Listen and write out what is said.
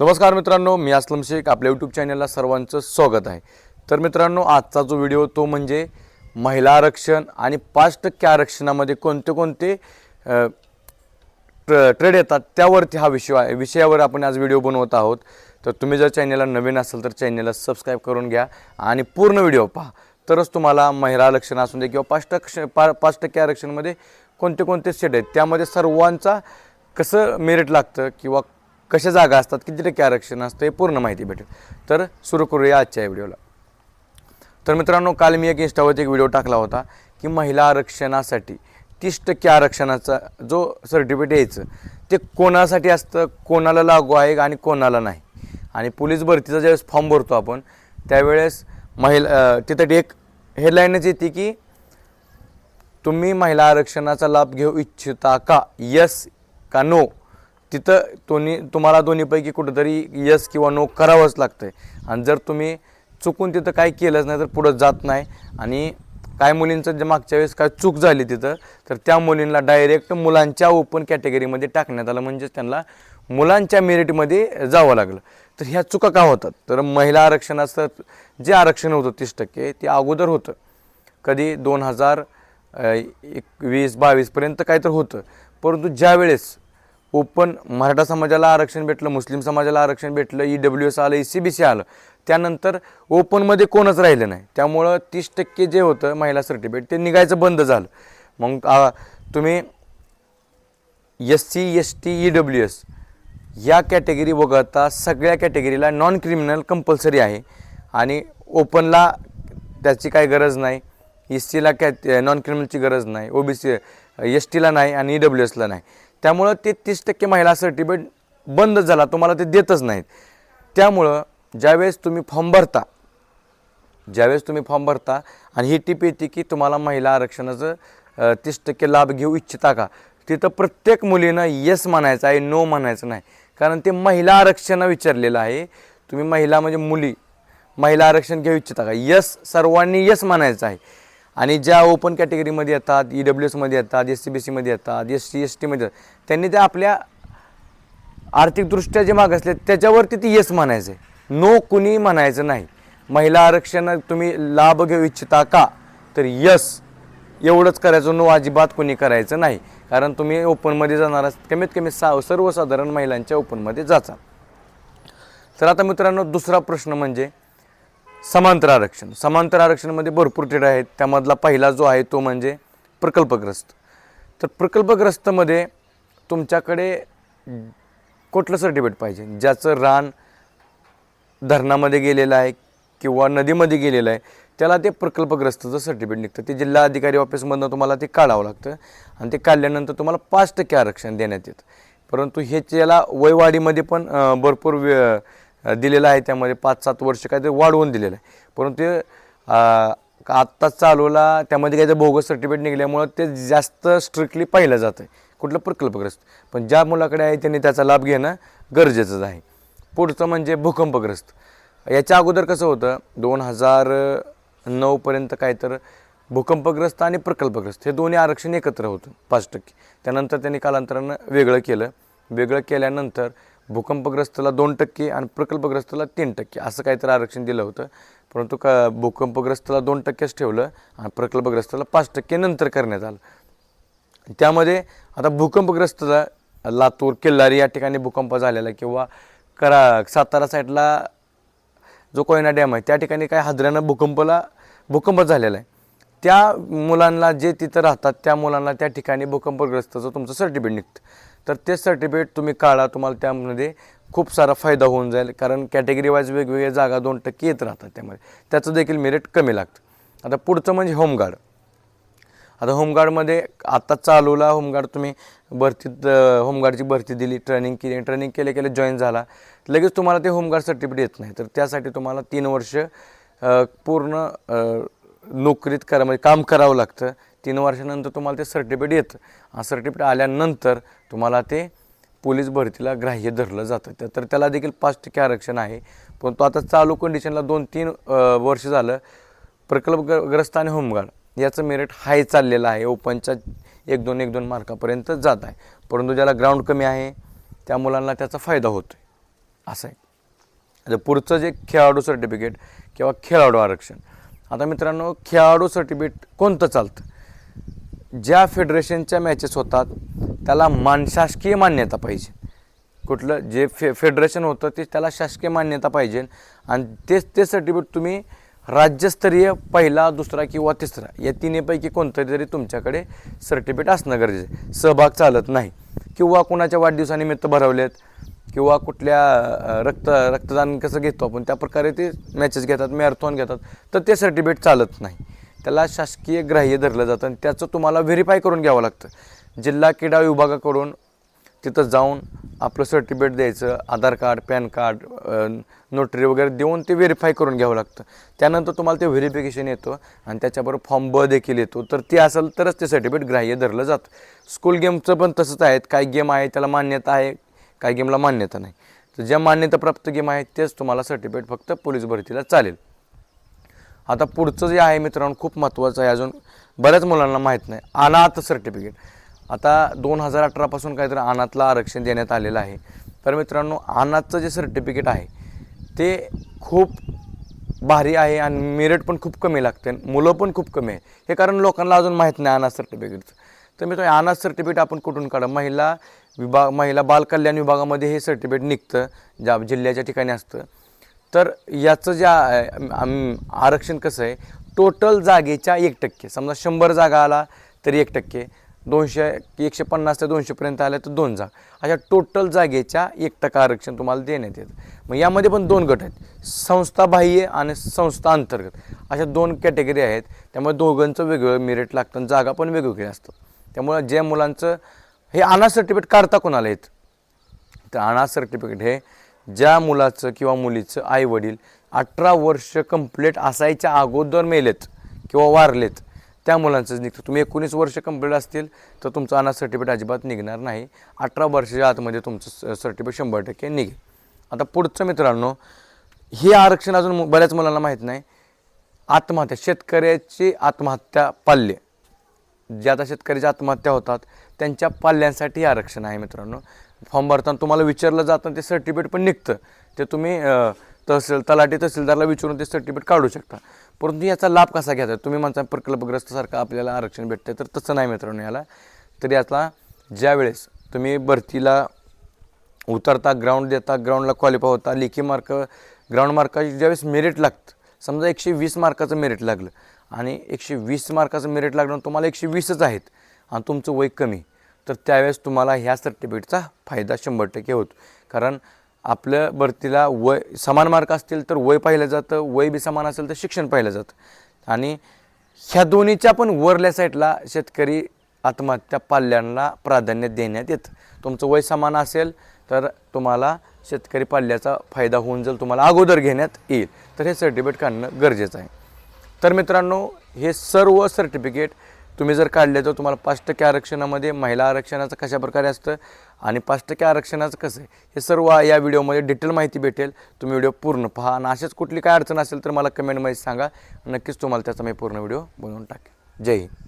नमस्कार मित्रांनो मी असलम शेख. आपल्या यूट्यूब चॅनलला सर्वांचं स्वागत आहे. तर मित्रांनो आजचा जो व्हिडिओ तो म्हणजे महिला आरक्षण आणि पाच टक्के आरक्षणामध्ये कोणते कोणते ट्र ट्रेड येतात त्यावरती हा विषय आहे. विषयावर आपण आज व्हिडिओ बनवत आहोत. तर तुम्ही जर चॅनलला नवीन असाल तर चॅनलला सबस्क्राईब करून घ्या आणि पूर्ण व्हिडिओ पहा. तरच तुम्हाला महिला आरक्षण असून दे किंवा पाच टक्ष पा पाच टक्के आरक्षणमध्ये कोणते कोणते सेट आहेत त्यामध्ये सर्वांचा कसं मेरिट लागतं किंवा कशा जागा असतात किती टक्के आरक्षण असतं हे पूर्ण माहिती भेटेल. तर सुरू करूया आजच्या या व्हिडिओला. तर मित्रांनो काल मी एक इंस्टावरती एक व्हिडिओ टाकला होता की महिला आरक्षणासाठी तीस टक्के आरक्षणाचा जो सर्टिफिकेट यायचं ते कोणासाठी असतं कोणाला लागू आहे आणि कोणाला नाही. आणि पोलीस भरतीचा ज्यावेळेस फॉर्म भरतो आपण त्यावेळेस महिला तिथं एक हेडलाईनच येते की तुम्ही महिला आरक्षणाचा लाभ घेऊ इच्छिता का? यस का नो तिथं दोन्ही तुम्हाला दोन्हीपैकी कुठंतरी यस किंवा नो करावंच लागतं आहे आणि जर तुम्ही चुकून तिथं काय केलंच नाही तर पुढं जात नाही. आणि काय मुलींचं जे मागच्या वेळेस काय चूक झाली तिथं तर त्या मुलींना डायरेक्ट मुलांच्या ओपन कॅटेगरीमध्ये टाकण्यात आलं. म्हणजेच त्यांना मुलांच्या मेरिटमध्ये जावं लागलं. तर ह्या चुका का होतात? तर महिला आरक्षणाचं जे आरक्षण होतं तीस टक्के ते अगोदर होतं. कधी दोन हजार एकवीस बावीसपर्यंत काय तर होतं. परंतु ज्यावेळेस ओपन मराठा समाजाला आरक्षण भेटलं मुस्लिम समाजाला आरक्षण भेटलं ई डब्ल्यू एस आलं ई सी बी सी आलं. त्यानंतर ओपनमध्ये कोणच राहिलं नाही. त्यामुळं तीस टक्के जे होतं महिला सर्टिफिकेट ते निघायचं बंद झालं. मग तुम्ही S C S T E W S या कॅटेगरी वगळता सगळ्या कॅटेगरीला नॉन क्रिमिनल कंपल्सरी आहे. आणि ओपनला त्याची काही गरज नाही. एस सीला कॅ नॉन क्रिमिनलची गरज नाही. ओ बी सी एस टीला नाही आणि ई डब्ल्यू एसला नाही. त्यामुळं ते तीस टक्के महिला सर्टिफिकेट बंद झाला. तुम्हाला ते देतच नाहीत. त्यामुळं ज्यावेळेस तुम्ही फॉर्म भरता ज्यावेळेस तुम्ही फॉर्म भरता आणि ही टीप येते की तुम्हाला महिला आरक्षणाचं तीस टक्के लाभ घेऊ इच्छिता का? तिथं प्रत्येक मुलीनं येस म्हणायचं आहे नो म्हणायचं नाही. कारण ते महिला आरक्षण विचारलेलं आहे. तुम्ही महिला म्हणजे मुली. महिला आरक्षण घेऊ इच्छिता का? यस सर्वांनी यस म्हणायचं आहे. आणि ज्या ओपन कॅटेगरीमध्ये येतात ई डब्ल्यू एसमध्ये येतात एस सी बी सीमध्ये येतात एस सी एस टीमध्ये येतात त्यांनी त्या आपल्या आर्थिकदृष्ट्या जे मागासले त्याच्यावरती ती येस म्हणायचं. आहे नो कुणी म्हणायचं नाही. महिला आरक्षण तुम्ही लाभ घेऊ इच्छिता का? तर यस एवढंच करायचं. नो अजिबात कुणी करायचं नाही. कारण तुम्ही ओपनमध्ये जाणार कमीत कमी सा सर्वसाधारण महिलांच्या ओपनमध्ये जाचा. तर आता मित्रांनो दुसरा प्रश्न म्हणजे समांतर आरक्षण. समांतर आरक्षणामध्ये भरपूर ट्रेड आहेत. त्यामधला पहिला जो आहे तो म्हणजे प्रकल्पग्रस्त. तर प्रकल्पग्रस्तमध्ये तुमच्याकडे कुठलं सर्टिफिकेट पाहिजे? ज्याचं रान धरणामध्ये गेलेलं आहे किंवा नदीमध्ये गेलेलं आहे त्याला ते प्रकल्पग्रस्तचं सर्टिफिकेट निघतं. ते जिल्हा अधिकारी ऑफिसमधनं तुम्हाला ते काढावं लागतं आणि ते काढल्यानंतर तुम्हाला पाच टक्के आरक्षण देण्यात येतं. परंतु हे ज्याला वयवाढीमध्ये पण भरपूर वे- दिलेलं आहे. त्यामध्ये पाच सात वर्ष काहीतरी वाढवून दिलेलं आहे. परंतु आत्ताच चालवला त्यामध्ये काहीतरी बोगस सर्टिफिकेट निघाल्यामुळं ते जास्त स्ट्रिक्टली पाहिलं जातं आहे. कुठलं प्रकल्पग्रस्त. पण ज्या मुलाकडे आहे त्यांनी त्याचा लाभ घेणं गरजेचंच आहे. पुढचं म्हणजे भूकंपग्रस्त. याच्या अगोदर कसं होतं? दोन हजार नऊपर्यंत काय तर भूकंपग्रस्त आणि प्रकल्पग्रस्त हे दोन्ही आरक्षण एकत्र होतं. पाच टक्के. त्यानंतर त्यांनी कालांतरानं वेगळं केलं. वेगळं केल्यानंतर भूकंपग्रस्तला दोन टक्के आणि प्रकल्पग्रस्तला तीन टक्के असं काहीतरी आरक्षण दिलं होतं. परंतु का भूकंपग्रस्तला दोन टक्केच ठेवलं आणि प्रकल्पग्रस्तला पाच टक्के नंतर करण्यात आलं. त्यामध्ये आता भूकंपग्रस्तला लातूर किल्लारी या ठिकाणी भूकंप झालेला आहे किंवा करा सातारा साईडला जो कोयना डॅम आहे त्या ठिकाणी काय हादऱ्यानं भूकंपला भूकंप झालेला आहे. त्या मुलांना जे तिथं राहतात त्या मुलांना त्या ठिकाणी भूकंपग्रस्तचं तुमचं सर्टिफिकेट निघतं. तर ते सर्टिफिकेट तुम्ही काढा तुम्हाला त्यामध्ये खूप सारा फायदा होऊन जाईल. कारण कॅटेगरी वाईज वेगवेगळ्या जागा दोन टक्के येत राहतात त्यामध्ये. त्याचं देखील मेरिट कमी लागतं. आता पुढचं म्हणजे होमगार्ड आता होमगार्डमध्ये आत्ता चालूला होमगार्ड तुम्ही भरतीत होमगार्डची भरती दिली ट्रेनिंग केली. ट्रेनिंग केले केले जॉईन झाला. लगेच तुम्हाला ते होमगार्ड सर्टिफिकेट येत नाही. तर त्यासाठी तुम्हाला तीन वर्ष पूर्ण नोकरीत करा म्हणजे काम करावं लागतं. तीन वर्षानंतर तुम्हाला ते सर्टिफिकेट येतं. हा सर्टिफिकेट आल्यानंतर तुम्हाला ते पोलीस भरतीला ग्राह्य धरलं जातं. तर त्याला देखील पाच टक्के आरक्षण आहे. परंतु आता चालू कंडिशनला दोन तीन वर्ष झालं. प्रकल्पग्रस्त आणि होमगार्ड. याचं मेरिट हाय चाललेलं आहे. ओपनच्या एक दोन एक दोन मार्कापर्यंत जात आहे. परंतु ज्याला ग्राउंड कमी आहे त्या मुलांना त्याचा फायदा होतो आहे असं आहे. आता पुढचं जे खेळाडू सर्टिफिकेट किंवा खेळाडू आरक्षण. आता मित्रांनो खेळाडू सर्टिफिकेट कोणतं चालतं? ज्या फेडरेशनच्या मॅचेस होतात त्याला मान शासकीय मान्यता पाहिजे. कुठलं जे फे फेडरेशन होतं ते त्याला शासकीय मान्यता पाहिजे. आणि तेच ते सर्टिफिकेट तुम्ही राज्यस्तरीय पहिला दुसरा किंवा तिसरा या तिन्हीपैकी कोणतरी तरी तुमच्याकडे सर्टिफिकेट असणं गरजेचं आहे. सहभाग चालत नाही. किंवा कुणाच्या वाढदिवसानिमित्त भरवलेत किंवा कुठल्या रक्त रक्तदान कसं घेतो आपण त्या प्रकारे ते मॅचेस घेतात मॅरेथॉन घेतात तर ते सर्टिफिकेट चालत नाही. त्याला शासकीय ग्राह्य धरलं जातं आणि त्याचं तुम्हाला व्हेरीफाय करून घ्यावं लागतं. जिल्हा क्रीडा विभागाकडून तिथं जाऊन आपलं सर्टिफिकेट द्यायचं Aadhaar card PAN card notary वगैरे देऊन ते व्हेरीफाय करून घ्यावं लागतं. त्यानंतर तुम्हाला ते व्हेरिफिकेशन येतं आणि त्याच्याबरोबर फॉर्म ब देखील येतो. तर ते असेल तरच ते सर्टिफिकेट ग्राह्य धरलं जातं. स्कूल गेमचं पण तसंच आहेत. काही गेम आहे त्याला मान्यता आहे काही गेमला मान्यता नाही. तर ज्या मान्यताप्राप्त गेम आहेत तेच तुम्हाला सर्टिफिकेट फक्त पोलीस भरतीला चालेल. आता पुढचं जे आहे मित्रांनो खूप महत्त्वाचं आहे अजून. बऱ्याच मुलांना माहीत नाही. अनाथ सर्टिफिकेट आता दोन हजार अठरापासून काहीतरी अनाथला आरक्षण देण्यात आलेलं आहे. तर मित्रांनो अनाथचं जे सर्टिफिकेट आहे ते खूप भारी आहे आणि मेरिट पण खूप कमी लागते. मुलं पण खूप कमी आहे. हे कारण लोकांना अजून माहीत नाही अनाथ सर्टिफिकेटचं तर मित्रांनो अनाथ सर्टिफिकेट आपण कुठून काढा? महिला विभाग महिला बालकल्याण विभागामध्ये हे सर्टिफिकेट निघतं ज्या जिल्ह्याच्या ठिकाणी असतं. तर याचं जे आरक्षण कसं आहे टोटल जागेच्या एक टक्के. समजा शंभर जागा आला तरी एक टक्के. दोनशे एकशे पन्नास ते दोनशेपर्यंत आल्या तर दोन जागा. अशा टोटल जागेच्या एक टक्का आरक्षण तुम्हाला देण्यात येतं. मग यामध्ये पण दोन गट आहेत. संस्थाबाह्य आणि संस्था अंतर्गत. अशा दोन कॅटेगरी आहेत. त्यामुळे दोघांचं वेगवेगळं मेरिट लागतं आणि जागा पण वेगवेगळी असतात त्यामुळं ज्या मुलांचं हे अनाथ सर्टिफिकेट काढता कोणाला येत? तर अनाथ सर्टिफिकेट हे ज्या मुलाचं किंवा मुलीचं आई वडील अठरा वर्ष कंप्लीट असायच्या अगोदर मेलेत किंवा वारलेत त्या मुलांचंच निघतं. तुम्ही एकोणीस वर्ष कंप्लीट असतील तर तुमचं अनाथ सर्टिफिकेट अजिबात निघणार नाही. अठरा वर्षाच्या आतमध्ये तुमचं सर्टिफिकेट शंभर टक्के निघेल. आता पुढचं मित्रांनो हे आरक्षण अजून बऱ्याच मुलांना माहीत नाही. आत्महत्या शेतकऱ्याची आत्महत्या पाल्य. ज्या आता शेतकऱ्याच्या आत्महत्या होतात त्यांच्या पाल्यांसाठी आरक्षण आहे मित्रांनो. फॉर्म भरताना तुम्हाला विचारलं जातं ते सर्टिफिकेट पण निघतं. ते तुम्ही तहसील तलाठी तहसीलदारला विचारून ते सर्टिफिकेट काढू शकता. परंतु याचा लाभ कसा घ्यायचा? तुम्ही म्हणता प्रकल्पग्रस्तसारखं आपल्याला आरक्षण भेटतं तर तसं नाही मित्रांनो याला. तर यातला ज्यावेळेस तुम्ही भरतीला उतरता ग्राउंड देता ग्राउंडला क्वालिफाय होता लेखी मार्क ग्राउंड मार्काची ज्यावेळेस मेरिट लागतं समजा एकशे वीस मार्काचं मेरिट लागलं आणि एकशे वीस मार्काचं मेरिट लागलं तुम्हाला एकशे वीसच आहेत आणि तुमचं वय कमी. तर त्यावेळेस तुम्हाला ह्या सर्टिफिकेटचा फायदा शंभर टक्के होतो. कारण आपल्या भरतीला वय समान मार्क असतील तर वय पाहिलं जातं वय बी समान असेल तर शिक्षण पाहिलं जातं. आणि ह्या दोन्हीच्या पण वरल्या साईडला शेतकरी आत्महत्या पाल्यांना प्राधान्य देण्यात येतं. तुमचं वय समान असेल तर तुम्हाला शेतकरी पाल्याचा फायदा होऊन जाईल तुम्हाला अगोदर घेण्यात येईल. तर हे सर्टिफिकेट काढणं गरजेचं आहे. तर मित्रांनो हे सर्व सर्टिफिकेट तुम्ही जर काढले तर तुम्हाला पाच टक्के आरक्षणामध्ये महिला आरक्षणाचं कशा प्रकारे असतं आणि पाच टक्के आरक्षणाचं कसं आहे? हे सर्व या व्हिडिओमध्ये डिटेल माहिती भेटेल. तुम्ही व्हिडिओ पूर्ण पहा आणि अशीच कुठली काय अडचण असेल तर मला कमेंटमध्ये सांगा. नक्कीच तुम्हाला त्याचा मी पूर्ण व्हिडिओ बनवून टाकेल जय हिंद.